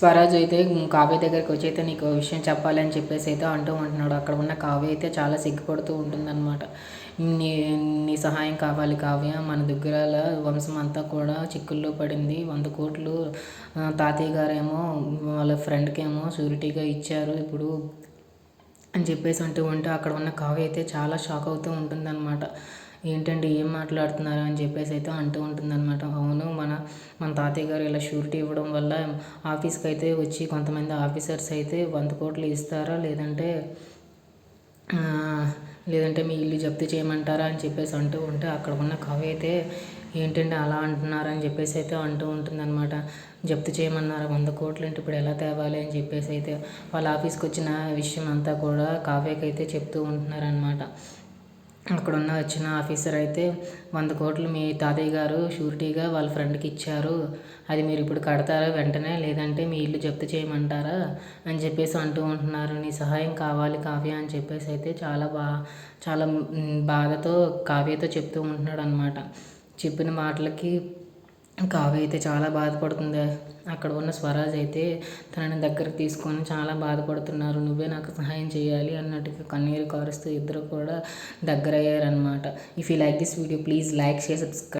స్వరాజ్ అయితే కావ్య దగ్గరికి వచ్చి అయితే నీకు విషయం చెప్పాలి అని చెప్పేసి అయితే అంటూ ఉంటున్నాడు. అక్కడ ఉన్న కావ్య అయితే చాలా సిగ్గుపడుతూ ఉంటుందన్నమాట. నీ నీ సహాయం కావాలి కావ్య. మన దగ్గర వంశం అంతా కూడా చిక్కుల్లో పడింది. వంద కోట్లు తాతయ్య గారేమో వాళ్ళ ఫ్రెండ్కేమో షూరిటీగా ఇచ్చారు. ఇప్పుడు అని చెప్పేసి అంటూ ఉంటే అక్కడ ఉన్న కావ్య అయితే చాలా షాక్ అవుతూ ఉంటుందన్నమాట. ఏంటంటే ఏం మాట్లాడుతున్నారు? అని చెప్పేసి అయితే అంటూ ఉంటుందన్నమాట. అవును మన తాతయ్య గారు ఇలా షూరిటీ ఇవ్వడం వల్ల ఆఫీస్కి అయితే వచ్చి కొంతమంది ఆఫీసర్స్ అయితే వంద కోట్లు ఇస్తారా? లేదంటే లేదంటే మీ ఇల్లు జప్తు చేయమంటారా? అని చెప్పేసి అంటూ ఉంటే అక్కడ ఉన్న కవి అయితే ఏంటంటే అలా అంటున్నారని చెప్పేసి అయితే అంటూ ఉంటుందన్నమాట. జప్తు చేయమన్నారు? వంద కోట్లు అంటే ఇప్పుడు ఎలా తేవాలి? అని చెప్పేసి అయితే వాళ్ళ ఆఫీస్కి వచ్చిన విషయం అంతా కూడా కావ్యకైతే అయితే చెప్తూ ఉంటున్నారనమాట అక్కడ ఉన్న వచ్చిన ఆఫీసర్ అయితే వంద కోట్లు మీ తాతయ్య గారు షూరిటీగా వాళ్ళ ఫ్రెండ్కి ఇచ్చారు. అది మీరు ఇప్పుడు కడతారా వెంటనే? లేదంటే మీ ఇల్లు జప్తు చేయమంటారా? అని చెప్పేసి అంటూ ఉంటున్నారు. నీ సహాయం కావాలి కావ్య అని చెప్పేసి అయితే చాలా బా చాలా బాధతో కావ్యతో చెప్తూ ఉంటున్నాడు అనమాట చెప్పిన మాటలకి కావ్య అయితే చాలా బాధపడుతుంది. అక్కడ ఉన్న స్వరాజ్ అయితే తనని దగ్గరకు తీసుకొని చాలా బాధపడుతున్నారు. నువ్వే నాకు సహాయం చేయాలి అన్నట్టుగా కన్నీరు కారుస్తూ ఇద్దరు కూడా దగ్గర అయ్యారనమాట if you like this video please like share subscribe